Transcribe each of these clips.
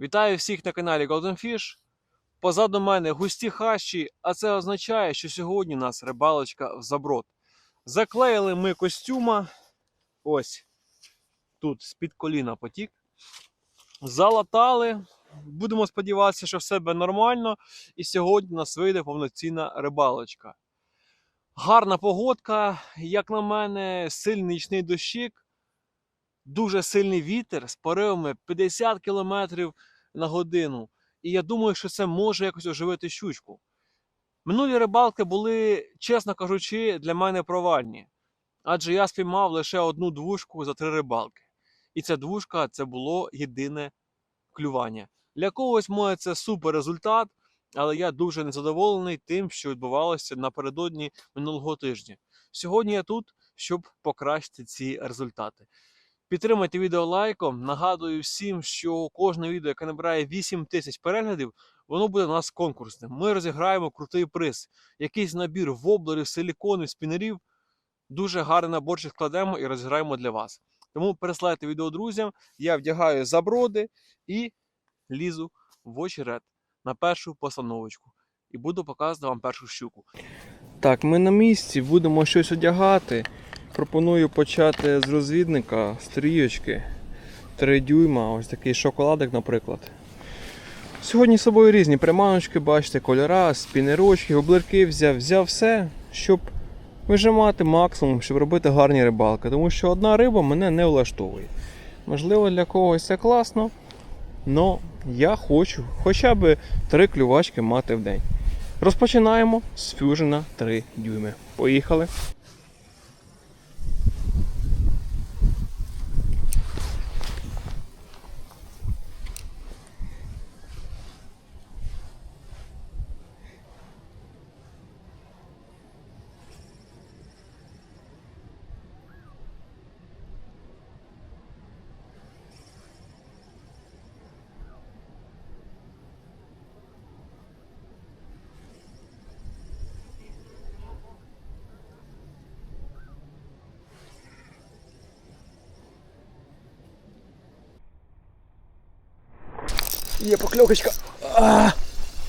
Вітаю всіх на каналі Golden Fish. Позаду мене густі хащі, а це означає, що сьогодні у нас рибалочка в заброд. Заклеїли ми костюма. Ось тут з-під коліна потік. Залатали. Будемо сподіватися, що все буде нормально. І сьогодні у нас вийде повноцінна рибалочка. Гарна погодка, як на мене, сильний нічний дощик, дуже сильний вітер з поривами 50 км на годину. І я думаю, що це може якось оживити щучку. Минулі рибалки були, чесно кажучи, для мене провальні. Адже я спіймав лише одну двушку за три рибалки. І ця двушка це було єдине клювання. Для когось може це супер результат, але я дуже незадоволений тим, що відбувалося напередодні минулого тижня. Сьогодні я тут, щоб покращити ці результати. Підтримайте відео лайком. Нагадую всім, що кожне відео, яке набирає 8 тисяч переглядів, воно буде у нас конкурсним. Ми розіграємо крутий приз, якийсь набір воблерів, силіконів, спінерів. Дуже гарний наборчик складемо і розіграємо для вас. Тому переслайте відео друзям. Я вдягаю заброди і лізу в очеред на першу постановочку. І буду показувати вам першу щуку. Так, ми на місці, будемо щось одягати. Пропоную почати з розвідника стрічки 3 дюйма, ось такий шоколадик, наприклад. Сьогодні з собою різні приманочки, бачите, кольора, спінерочки, облирки взяв, взяв все, щоб вижимати максимум, щоб робити гарні рибалки. Тому що одна риба мене не влаштовує. Можливо, для когось це класно, але я хочу хоча б три клювачки мати в день. Розпочинаємо з фюжена 3 дюйми. Поїхали! Є покльовочка.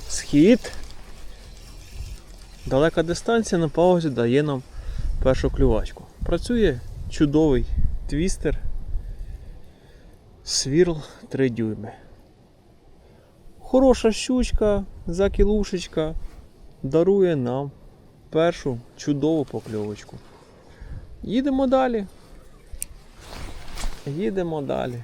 Схід. Далека дистанція на паузі дає нам першу клювачку. Працює чудовий твістер. Свірл 3 дюйми. Хороша щучка, закілушечка дарує нам першу чудову покльовочку. Їдемо далі. Їдемо далі.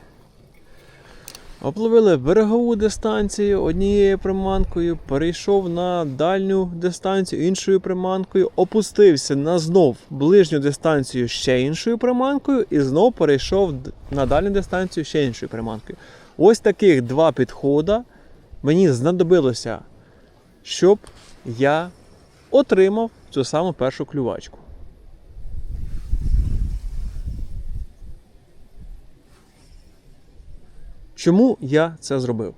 Обловили берегову дистанцію однією приманкою, перейшов на дальню дистанцію іншою приманкою, опустився на знов ближню дистанцію ще іншою приманкою, і знов перейшов на дальню дистанцію ще іншою приманкою. Ось таких два підходи мені знадобилося, щоб я отримав цю саму першу клювачку. Чому я це зробив?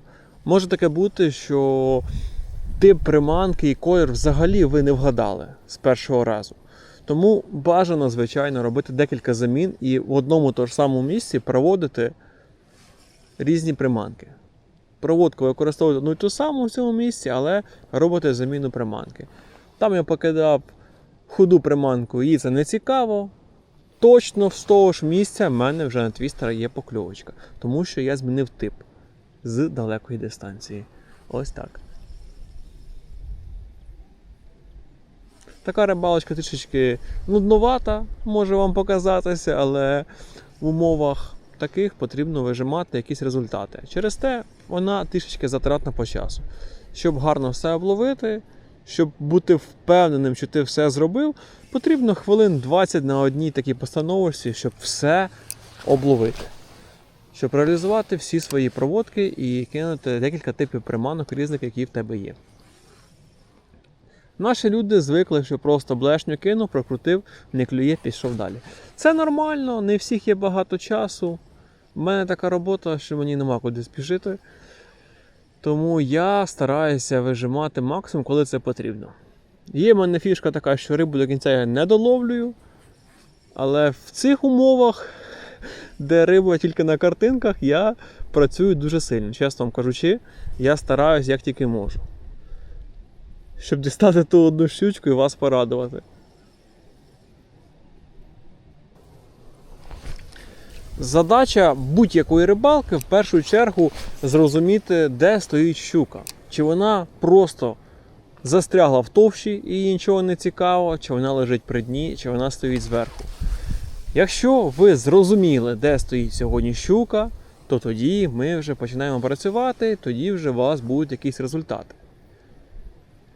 Може таке бути, що тип приманки і колір взагалі ви не вгадали з першого разу. Тому бажано, звичайно, робити декілька замін і в одному то ж самому місці проводити різні приманки. Проводку використовувати одну і ту саму в цьому місці, але робити заміну приманки. Там я покидав худу приманку, їй це не цікаво. Точно з того ж місця в мене вже на твістера є покльовочка, тому що я змінив тип з далекої дистанції. Ось так. Така рибалочка трішечки нудновата, може вам показатися, але в умовах таких потрібно вижимати якісь результати. Через те вона трішечки затратна по часу. Щоб гарно все обловити, щоб бути впевненим, що ти все зробив, потрібно хвилин 20 на одній такій постановочці, щоб все обловити. Щоб реалізувати всі свої проводки і кинути декілька типів приманок різних, які в тебе є. Наші люди звикли, що просто блешню кинув, прокрутив, не клює, пішов далі. Це нормально, не всіх є багато часу. У мене така робота, що мені нема куди спішити. Тому я стараюся вижимати максимум, коли це потрібно. Є в мене фішка така, що рибу до кінця я не доловлюю. Але в цих умовах де риба тільки на картинках, я працюю дуже сильно. Чесно вам кажучи, я стараюсь як тільки можу. Щоб дістати ту одну щучку і вас порадувати. Задача будь-якої рибалки в першу чергу зрозуміти, де стоїть щука. Чи вона просто застрягла в товщі і їй нічого не цікаво, чи вона лежить при дні, чи вона стоїть зверху. Якщо ви зрозуміли, де стоїть сьогодні щука, то тоді ми вже починаємо працювати, тоді вже у вас будуть якісь результати.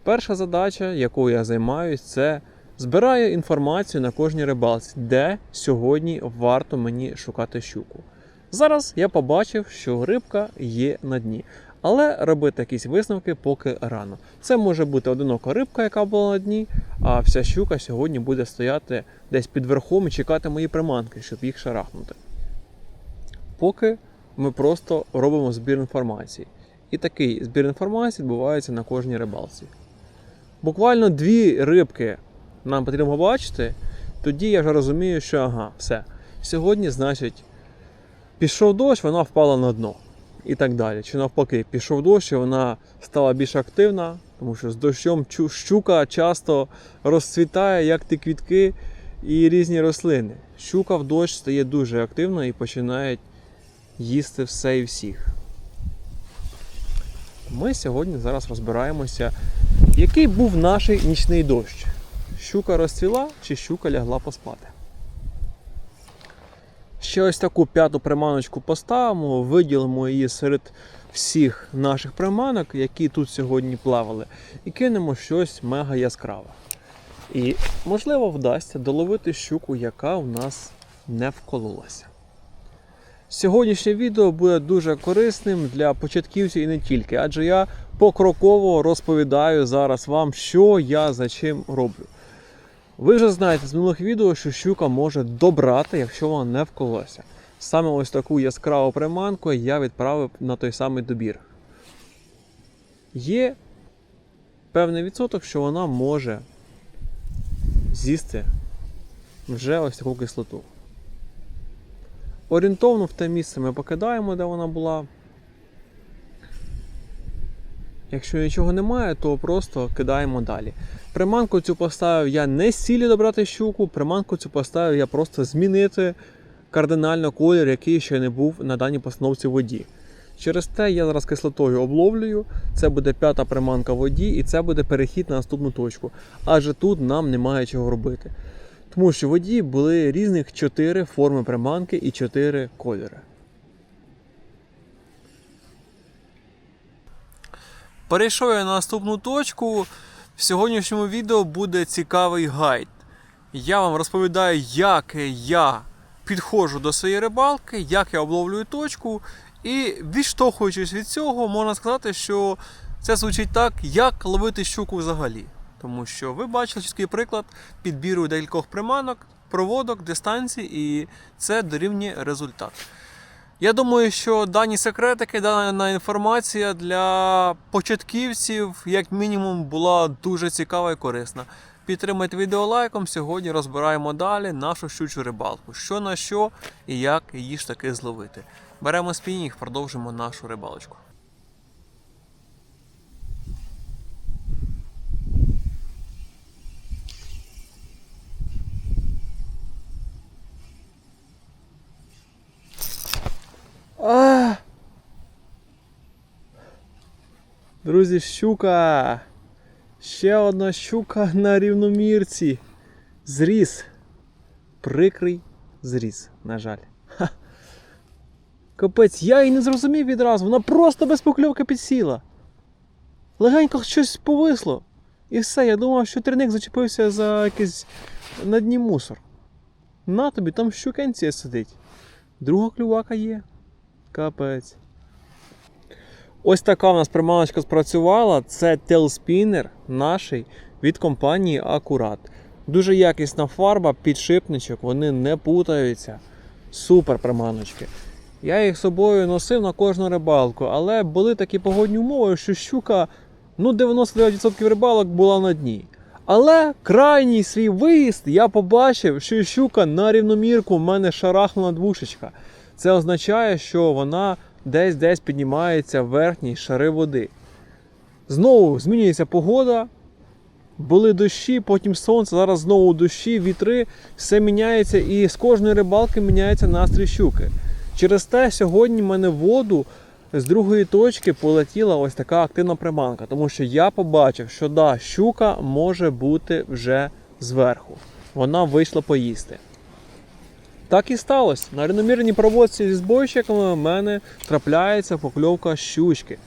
Перша задача, якою я займаюсь, це збираю інформацію на кожній рибалці, де сьогодні варто мені шукати щуку. Зараз я побачив, що рибка є на дні. Але робити якісь висновки поки рано. Це може бути одинока рибка, яка була на дні, а вся щука сьогодні буде стояти десь під верхом і чекати мої приманки, щоб їх шарахнути. Поки ми просто робимо збір інформації. І такий збір інформації відбувається на кожній рибалці. Буквально дві рибки нам потрібно побачити, тоді я вже розумію, що ага, все. Сьогодні, значить, пішов дощ, вона впала на дно. І так далі. Чи навпаки, пішов дощ, і вона стала більш активна, тому що з дощом щука часто розцвітає, як ті квітки і різні рослини. Щука в дощ стає дуже активна і починає їсти все і всіх. Ми сьогодні зараз розбираємося, який був наш нічний дощ. Щука розцвіла чи щука лягла поспати. Ще ось таку п'яту приманочку поставимо, виділимо її серед всіх наших приманок, які тут сьогодні плавали, і кинемо щось мега яскраве. І, можливо, вдасться доловити щуку, яка у нас не вкололася. Сьогоднішнє відео буде дуже корисним для початківців і не тільки, адже я покроково розповідаю зараз вам, що я за чим роблю. Ви вже знаєте з минулих відео, що щука може добрати, якщо вона не вколося. Саме ось таку яскраву приманку я відправив на той самий добір. Є певний відсоток, що вона може з'їсти вже ось таку кислоту. Орієнтовно в те місце ми покидаємо, де вона була. Якщо нічого немає, то просто кидаємо далі. Приманку цю поставив я не з цілі добрати щуку, приманку цю поставив я просто змінити кардинально колір, який ще не був на даній постановці воді. Через те я зараз кислотою обловлюю, це буде п'ята приманка в воді, і це буде перехід на наступну точку. Адже тут нам немає чого робити. Тому що в воді були різних 4 форми приманки і 4 кольори. Перейшов я на наступну точку. В сьогоднішньому відео буде цікавий гайд. Я вам розповідаю, як я підходжу до своєї рибалки, як я обловлюю точку. І відштовхуючись від цього, можна сказати, що це звучить так, як ловити щуку взагалі. Тому що ви бачили чіткий приклад підбіру декількох приманок, проводок, дистанцій, і це дорівнює результат. Я думаю, що дані секретики, дана інформація для початківців, як мінімум, була дуже цікава і корисна. Підтримайте відео лайком. Сьогодні розбираємо далі нашу щучу рибалку. Що на що і як її ж таки зловити. Беремо спінінг, продовжимо нашу рибалочку. А! Друзі, щука. Ще одна щука на рівномірці. Зріс. Прикрий зріс, на жаль. Ха. Капець, я її не зрозумів відразу. Вона просто без покльовки підсіла. Легенько щось повисло. І все, я думав, що терник зачепився за якийсь на дні мусор. На тобі, там щукенція сидить. Друга клювака є. Капець. Ось така у нас приманочка спрацювала. Це телспінер наший від компанії Акурат. Дуже якісна фарба, підшипничок, вони не путаються. Супер приманочки. Я їх з собою носив на кожну рибалку, але були такі погодні умови, що щука ну 99% рибалок була на дні. Але крайній свій виїзд я побачив, що щука на рівномірку в мене шарахнула двушечка. Це означає, що вона десь-десь піднімається в верхні шари води. Знову змінюється погода, були дощі, потім сонце, зараз знову дощі, вітри, все міняється і з кожної рибалки міняється настрій щуки. Через те сьогодні в мене воду з другої точки полетіла ось така активна приманка, тому що я побачив, що да, щука може бути вже зверху. Вона вийшла поїсти. Так і сталося. На рівномірній проводці зі збойщиками в мене трапляється покльовка щучки.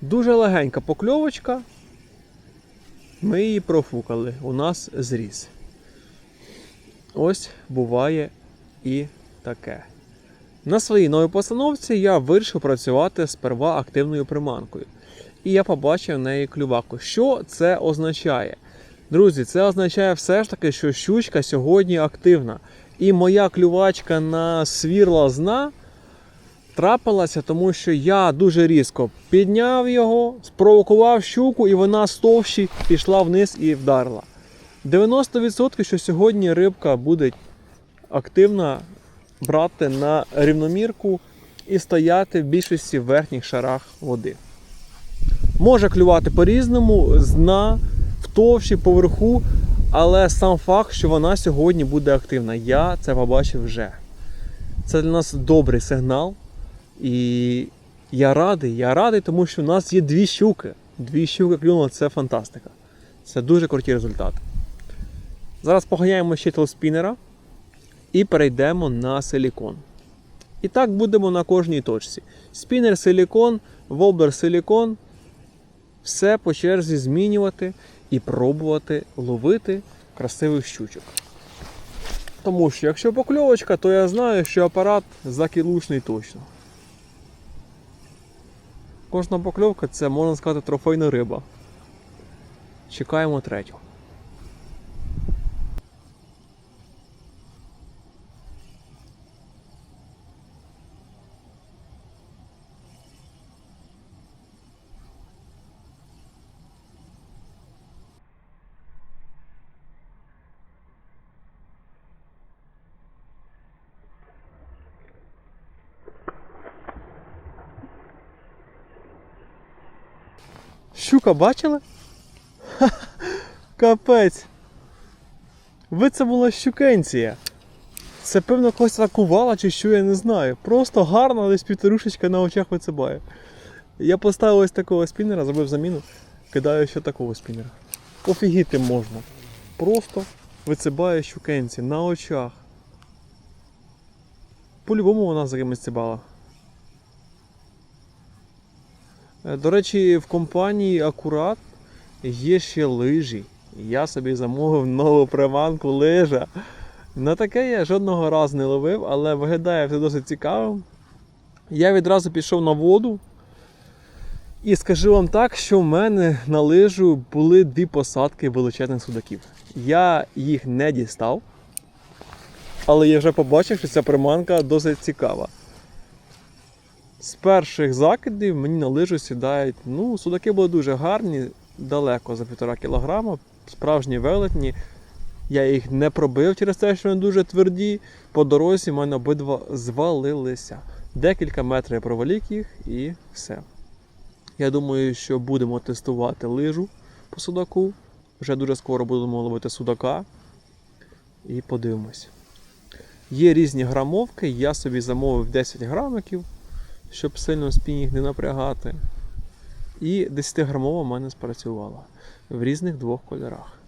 Дуже легенька покльовочка. Ми її профукали. У нас зріз. Ось буває і таке. На своїй новій постановці я вирішив працювати сперва активною приманкою. І я побачив в неї клюваку. Що це означає? Друзі, це означає все ж таки, що щучка сьогодні активна. І моя клювачка на свірла зна трапилася, тому що я дуже різко підняв його, спровокував щуку, і вона з товщі пішла вниз і вдарила. 90% що сьогодні рибка буде активна брати на рівномірку і стояти в більшості в верхніх шарах води. Може клювати по-різному, з дна, в товщі, поверху, але сам факт, що вона сьогодні буде активна, я це побачив вже. Це для нас добрий сигнал. І я радий, я радий, тому що в нас є дві щуки. Дві щуки клюнуло, це фантастика. Це дуже круті результати. Зараз поганяємо ще телеспінера і перейдемо на силікон. І так будемо на кожній точці. Спінер силікон, воблер силікон. Все по черзі змінювати і пробувати ловити красивих щучок. Тому що якщо покльовочка, то я знаю, що апарат закілушний точно. Кожна покльовка це, можна сказати, трофейна риба. Чекаємо третю. Щука бачили? Ха-ха, Капець. Ви це була щукенція. Це певно когось атакувала чи що, я не знаю. Просто гарно десь півторушечка на очах вицебає. Я поставив ось такого спінера, зробив заміну, кидаю ще такого спінера. Офігіти можна. Просто вицебає щукенці на очах. По-любому вона за кимось цибала. До речі, в компанії Акурат є ще лижі. Я собі замовив нову приманку лижа. На таке я жодного разу не ловив, але виглядає все досить цікавим. Я відразу пішов на воду. І скажу вам так, що в мене на лижу були дві посадки величезних судаків. Я їх не дістав, але я вже побачив, що ця приманка досить цікава. З перших закидів мені на лижу сідають. Ну, судаки були дуже гарні, далеко за півтора кілограма, справжні велетні. Я їх не пробив через те, що вони дуже тверді. По дорозі в мене обидва звалилися. Декілька метрів я провалік їх і все. Я думаю, що будемо тестувати лижу по судаку. Вже дуже скоро будемо ловити судака. І подивимось. Є різні грамовки, я собі замовив 10 грамиків щоб сильно спінінг не напрягати. І 10-грамова в мене спрацювала в різних двох кольорах.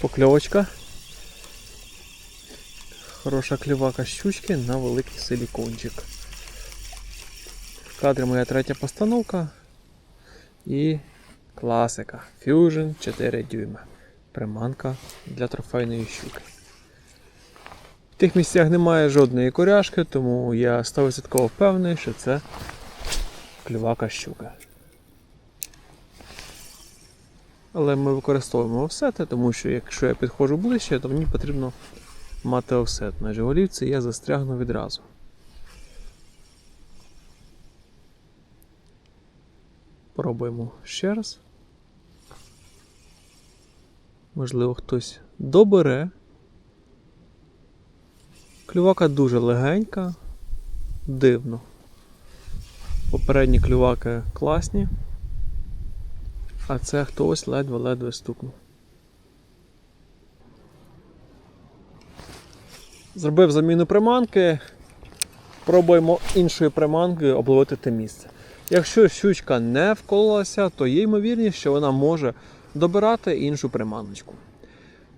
Покльовочка. Хороша клівака щучки на великий силікончик. В кадрі моя третя постановка і класика Fusion 4 дюйма. Приманка для трофейної щуки. В тих місцях немає жодної коряшки, тому я 100% впевнений, що це клювака щука. Але ми використовуємо офсети, тому що якщо я підходжу ближче, то мені потрібно мати офсет. На жиголівці я застрягну відразу. Пробуємо ще раз. Можливо, хтось добере. Клювака дуже легенька, дивно. Попередні клюваки класні, а це хтось ледве-ледве стукнув. Зробив заміну приманки. Пробуємо іншою приманкою обловити те місце. Якщо щучка не вкололася, то є ймовірність, що вона може добирати іншу приманочку.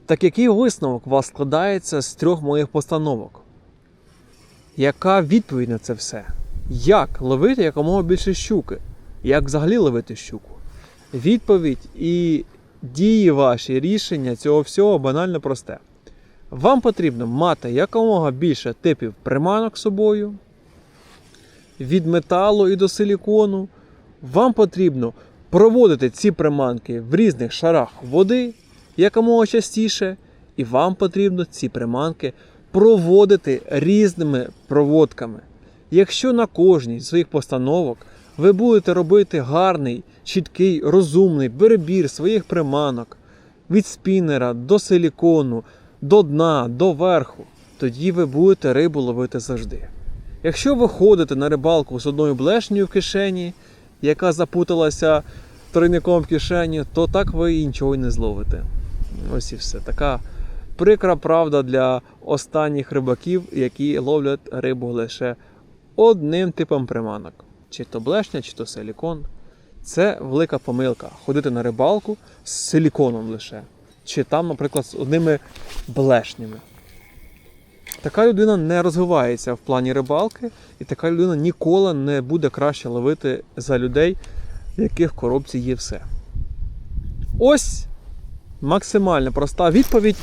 Так який висновок у вас складається з трьох моїх постановок? Яка відповідь на це все? Як ловити якомога більше щуки? Як взагалі ловити щуку? Відповідь і дії ваші, рішення цього всього банально просте. Вам потрібно мати якомога більше типів приманок з собою, від металу і до силікону. Вам потрібно проводити ці приманки в різних шарах води якомога частіше, і вам потрібно ці приманки проводити різними проводками. Якщо на кожній з своїх постановок ви будете робити гарний, чіткий, розумний перебір своїх приманок від спінера до силікону, до дна, до верху, тоді ви будете рибу ловити завжди. Якщо ви ходите на рибалку з одною блешнею в кишені, яка запуталася тройником в кишені, то так ви і нічого не зловите. Ось і все. Така прикра правда для останніх рибаків, які ловлять рибу лише одним типом приманок. Чи то блешня, чи то силікон. Це велика помилка. Ходити на рибалку з силіконом лише. Чи там, наприклад, з одними блешнями. Така людина не розвивається в плані рибалки, і така людина ніколи не буде краще ловити за людей, в яких коробці є все. Ось максимально проста відповідь.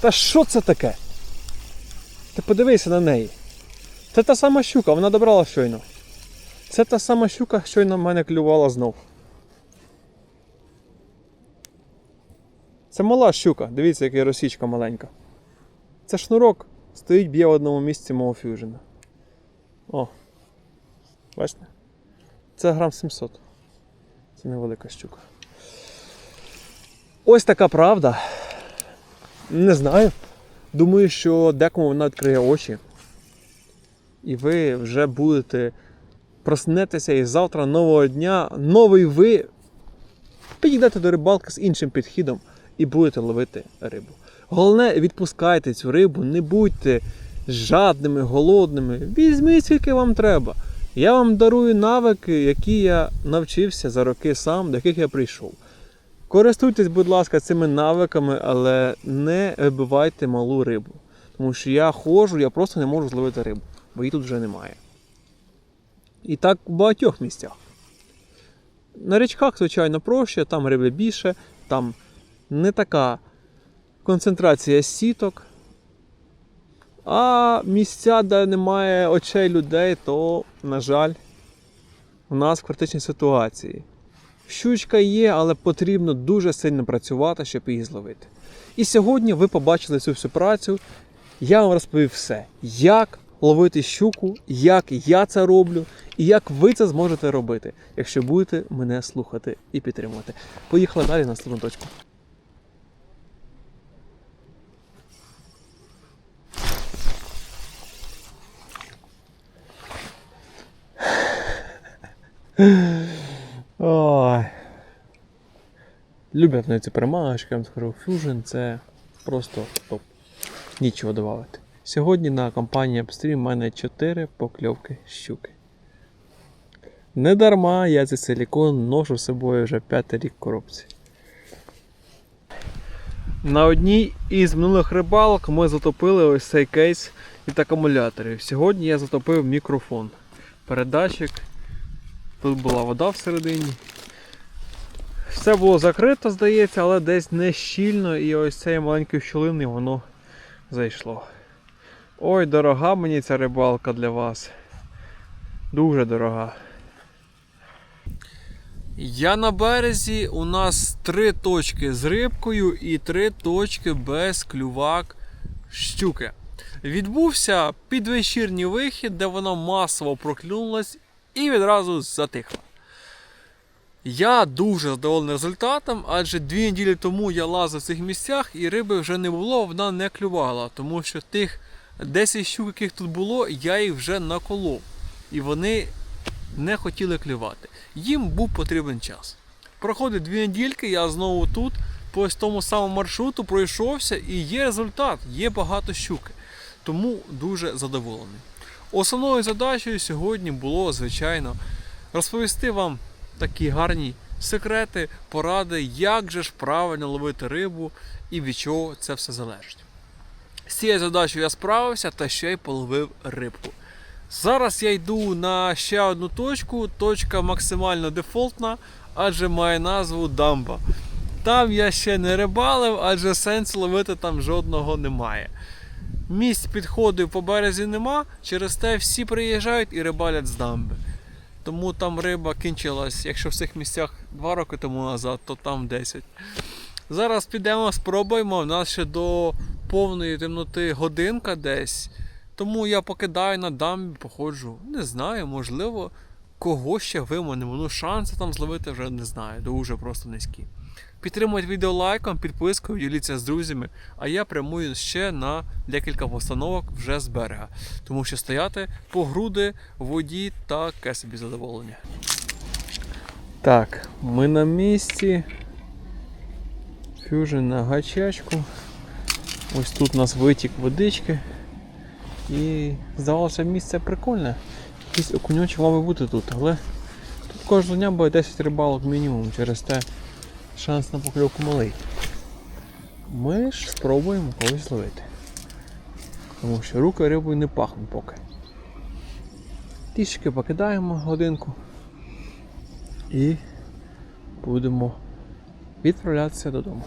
Та що це таке? Ти подивися на неї. Це та сама щука, вона добрала щойно. Це та сама щука, щойно мене клювала знов. Це мала щука, дивіться, яка росічка маленька. Це шнурок стоїть б'є в одному місці мого фюжена. О. Бачите? Це грам 700. Це невелика щука. Ось така правда. Не знаю. Думаю, що декому вона відкриє очі. І ви вже будете проснетеся і завтра нового дня, новий ви підійдете до рибалки з іншим підхідом і будете ловити рибу. Головне, відпускайте цю рибу, не будьте жадними, голодними. Візьміть, скільки вам треба. Я вам дарую навики, які я навчився за роки сам, до яких я прийшов. Користуйтесь, будь ласка, цими навиками, але не вибивайте малу рибу. Тому що я ходжу, я просто не можу зловити рибу, бо її тут вже немає. І так в багатьох місцях. На річках, звичайно, проще, там риби більше, там не така концентрація сіток. А місця, де немає очей людей, то, на жаль, у нас в критичній ситуації. Щучка є, але потрібно дуже сильно працювати, щоб її зловити. І сьогодні ви побачили цю всю працю. Я вам розповів все, як ловити щуку, як я це роблю, і як ви це зможете робити, якщо будете мене слухати і підтримувати. Поїхали далі на наступну точку. Ой. Люблять мене ці перемагачки, скажу, Fusion це просто топ. Нічого додати. Сьогодні на компанії Upstream в мене 4 покльовки щуки. Не дарма я цей силікон ношу з собою вже п'ятий рік в коробці. На одній із минулих рибалок ми затопили ось цей кейс від акумуляторів. Сьогодні я затопив мікрофон. Передатчик. Тут була вода всередині. Все було закрито, здається, але десь не щільно і ось цей маленький щілини воно зайшло. Ой, дорога мені ця рибалка для вас. Дуже дорога. Я на березі, у нас три точки з рибкою і три точки без клювак щуки. Відбувся підвечірній вихід, де вона масово проклюнулась і відразу затихла. Я дуже задоволений результатом, адже дві неділі тому я лазив в цих місцях і риби вже не було, вона не клювала, тому що тих 10 щук, яких тут було, я їх вже наколов. І вони не хотіли клювати. Їм був потрібен час. Проходить дві недільки, я знову тут, по тому самому маршруту пройшовся і є результат, є багато щуки. Тому дуже задоволений. Основною задачею сьогодні було, звичайно, розповісти вам такі гарні секрети, поради, як же ж правильно ловити рибу і від чого це все залежить. З цією задачею я справився та ще й половив рибку. Зараз я йду на ще одну точку. Точка максимально дефолтна, адже має назву Дамба. Там я ще не рибалив, адже сенсу ловити там жодного немає. Місць підходів по березі нема, через те всі приїжджають і рибалять з дамби. Тому там риба кінчилась, якщо в цих місцях 2 роки тому назад, то там 10. Зараз підемо, спробуємо. У нас ще до повної темноти годинка десь. Тому я покидаю на дамбі, походжу. Не знаю, можливо, кого ще виманемо. Ну, шанси там зловити вже не знаю, дуже просто низькі. Підтримуйте відео лайком, підпискою, діліться з друзями, а я прямую ще на декілька постановок вже з берега. Тому що стояти по груди воді таке собі задоволення. Так, ми на місці. Фюжин на гачачку. Ось тут у нас витік водички. І здавалося, місце прикольне. Якийсь окуньочок мав би бути тут, але тут кожного дня буде 10 рибалок мінімум, через те шанс на покльовку малий. Ми ж спробуємо когось зловити. Тому що руки рибою не пахнуть поки. Тішки покидаємо годинку і будемо відправлятися додому.